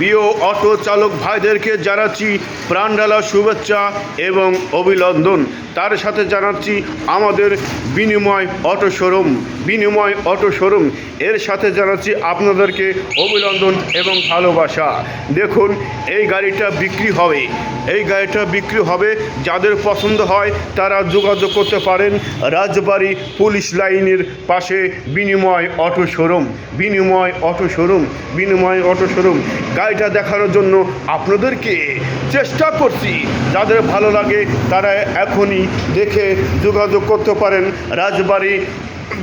প্রিয় অটো চালক ভাইদেরকে জানাচ্ছি প্রাণডালা শুভেচ্ছা এবং অভিনন্দন। তার সাথে জানাচ্ছি আমাদের Binimoy auto showroom, Binimoy auto showroom. এর সাথে জানাচ্ছি আপনাদেরকে অভিনন্দন এবং ভালোবাসা। দেখুন, এই গাড়িটা বিক্রি হবে। এই গাড়িটা বিক্রি হবে, যাদের পছন্দ হয় তারা যোগাযোগ করতে পারেন রাজবাড়ি পুলিশ লাইনের পাশে Binimoy auto showroom, Binimoy auto showroom, Binimoy auto showroom. গাড়িটা দেখানোর জন্য আপনাদেরকে চেষ্টা করছি। যাদের ভালো লাগে, তারা এখনই দেখে যোগাযোগ করতে পারেন রাজবাড়ি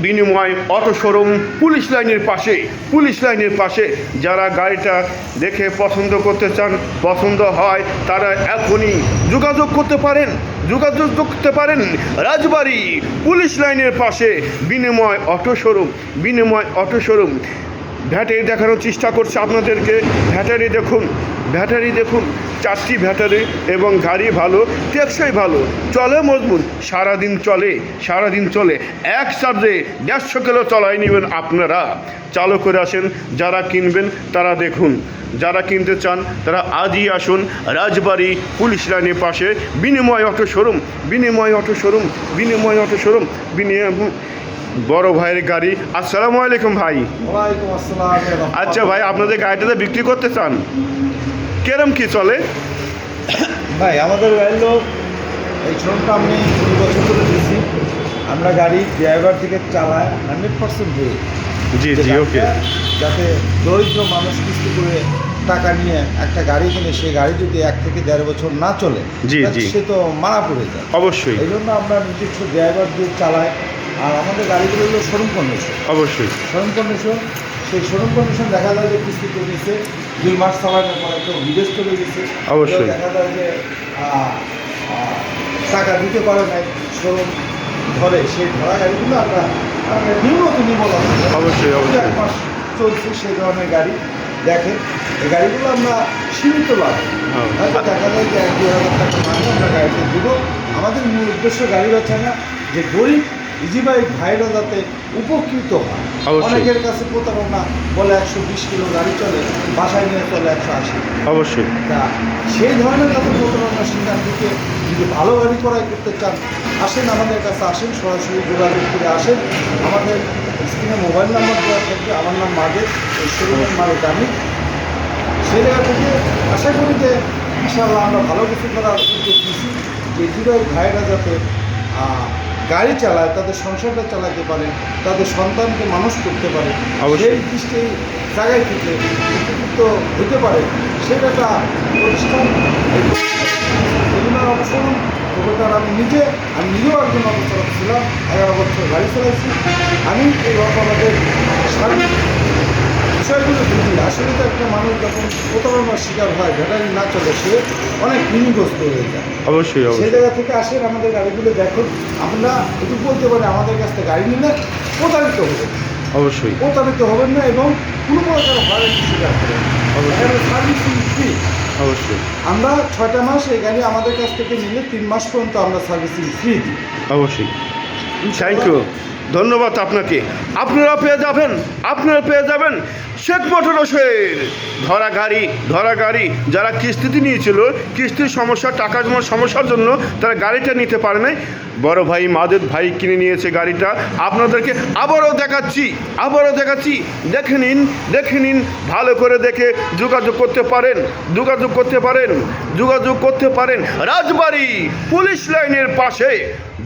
বিনিময় অটো শোরুম পুলিশ লাইনের পাশে। পুলিশ লাইনের পাশে যারা গাড়িটা দেখে পছন্দ করতে চান, পছন্দ হয়, তারা এখনই যোগাযোগ করতে পারেন। যোগাযোগ করতে পারেন রাজবাড়ি পুলিশ লাইনের পাশে Binimoy auto showroom. Binimoy auto showroom. Battery দেখানোর চেষ্টা করছে আপনাদেরকে। ব্যাটারি দেখুন ব্যাটারি দেখুন, চারটি ব্যাটারি এবং গাড়ি ভালো, টেকসই ভালো, চলে মজবুত, সারাদিন চলে সারাদিন চলে। এক চার্জে দেড়শো কিলো চলাই নেবেন আপনারা। চালু করে আসেন, যারা কিনবেন তারা দেখুন। যারা কিনতে চান তারা আজই আসুন রাজবাড়ি পুলিশ লাইনের পাশে। Binimoy auto showroom, Binimoy auto showroom, Binimoy auto showroom, Binimoy বড় ভাইয়ের গাড়ি। আসসালামু আলাইকুম ভাই। আচ্ছা ভাই আপনাদের গাড়িটাতে বিক্রি করতে চান? কেরম কি চলে? ভাই আমাদের গাড়ির লোক এই শোরুমটা আমি দুই বছর ধরে দিয়েছি। আমরা গাড়ি ড্রাইভার থেকে চালায় হান্ড্রেড পার্সেন্ট দিয়ে। জি জি ওকে। যাতে দরিদ্র মানুষ কিস্তি করে টাকা নিয়ে একটা গাড়ি কিনে সেই গাড়ি যদি এক থেকে দেড় বছর না চলে জি, জি। সে তো মারা পড়ে যায়। অবশ্যই। এই জন্য আমরা নিজস্ব ড্রাইভার দিয়ে চালাই আর আমাদের গাড়িগুলো হলো শোরুম কন্ডিশন অবশ্যই শোরুম কন্ডিশন সেই শোরুম কন্ডিশন দেখা যায় যে কিস্তি করে নিছে দুই মাস চালানোর পর একটা বিদেশ চলে গেছে অবশ্যই। দেখা যায় যে টাকা দিতে পারে নাই শোরুম ধরে সেই ধরা গাড়িগুলো আমরা নিম্নত নির্মল অবশ্যই, অবশ্যই। এক মাস চলছে সেই ধরনের গাড়ি দেখেন এই গাড়িগুলো আমরা সীমিত লাভ হ্যাঁ। হয়তো দেখা যায় যে এক দুই হাজার টাকা মাঝে আমরা গাড়িতে দিব আমাদের মূল উদ্দেশ্য গাড়ি বেচা না যে গরিব ইজিবাই ভাইরা যাতে উপকৃত হয়। অনেকের কাছে প্রতারণা বলে একশো বিশ কিলো গাড়ি চলে বাসায় নিয়ে চলে একশো আশি। অবশ্যই। তা সেই ধরনের যাতে প্রতারণার শিকার থেকে যদি ভালো গাড়ি ক্রয় করতে চান আসেন আমাদের কাছে আসেন সরাসরি যোগাযোগ করে আসেন। আমাদের স্ক্রিনে মোবাইল নাম্বার দেওয়া থাকবে আমার নাম মাদের এই শোরুমের মালিক আমি। সেই জায়গা থেকে আশা করি যে ইনশাআল্লাহ আমরা ভালো কিছু করার উদ্যোগ নিচ্ছি যে যুবাই ভাইরা যাতে গাড়ি চালায় তাদের সংসারটা চালাতে পারে তাদের সন্তানকে মানুষ করতে পারে। সেই দৃষ্টি জায়গায় থেকে উপকৃত হতে পারে। সেটা একটা প্রতিষ্ঠান। এগুলো অবসরণ প্রকল্পটার আমি নিজে আমি নিজেও একজন অবসরক ছিলাম এগারো বছর গাড়ি চালাইছি। আমি এই আমাদের সার্বিক বিষয়গুলো বুঝি আসলে তো একটা মানুষ যখন প্রতারণার শিকার হয় ব্যাটারি না চলে সে অনেক ঋণগ্রস্ত হয়ে যায়। অবশ্যই সেই জায়গা থেকে আসেন আমাদের গাড়িগুলো দেখুন আমরা একটু বলতে পারি আমাদের কাছ থেকে গাড়ি নিলে প্রতারিত হবে। অবশ্যই। প্রতারিত হবেন না এবং কোনো প্রকার হয়রানির শিকার করবেন অবশ্যই। সার্ভিসিং ফ্রি অবশ্যই। আমরা ছয়টা মাস এই গাড়ি আমাদের কাছ থেকে নিলে তিন মাস পর্যন্ত আমরা সার্ভিসিং ফ্রি দিই। অবশ্যই। থ্যাংক ইউ ধন্যবাদ আপনাকে। আপনারা পেয়ে যাবেন, আপনারা পেয়ে যাবেন শেখ মোটরসের ধরা গাড়ি ধরা গাড়ি। যারা কিস্তিতে নিয়েছিল, কিস্তির সমস্যা, টাকা জমার সমস্যার জন্য তারা গাড়িটা নিতে পারে নাই। বড় ভাই মাদের ভাই কিনে নিয়েছে গাড়িটা। আপনাদেরকে আবারও দেখাচ্ছি আবারও দেখাচ্ছি। দেখে নিন দেখে নিন, ভালো করে দেখে যোগাযোগ করতে পারেন, যোগাযোগ করতে পারেন, যোগাযোগ করতে পারেন। রাজবাড়ি পুলিশ লাইনের পাশে।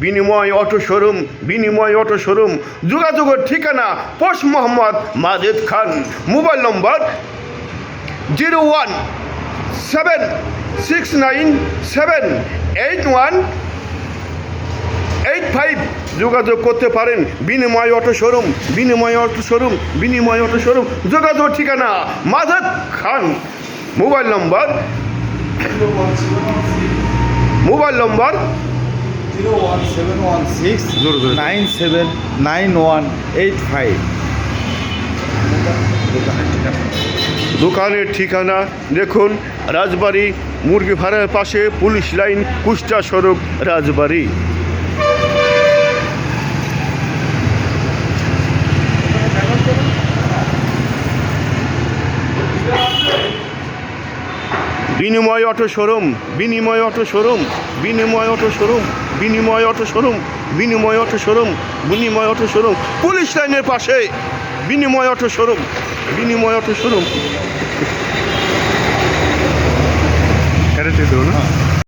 Binimoy auto showroom, Binimoy auto showroom. যোগাযোগের ঠিকানা পোষ Mohammad Majed Khan. Mobile number zero one seven six nine seven eight one eight five. যোগাযোগ করতে পারেন। Binimoy auto showroom, Binimoy auto showroom, Binimoy auto showroom. যোগাযোগ ঠিকানা Madhab Khan. Mobile number mobile number zero one seven one six, nine seven, nine one eight five. দোকানের ঠিকানা দেখুন, রাজবাড়ি, মুরগি ভাড়ার পাশে পুলিশ লাইন, কুষ্টা সড়ক, Rajbari. Binimoy auto showroom, Binimoy auto showroom, Binimoy auto showroom. Binimoy auto showroom Binimoy auto showroom Binimoy auto showroom. Police লাইনের পাশে Binimoy auto showroom Binimoy auto showroom. দেবো না?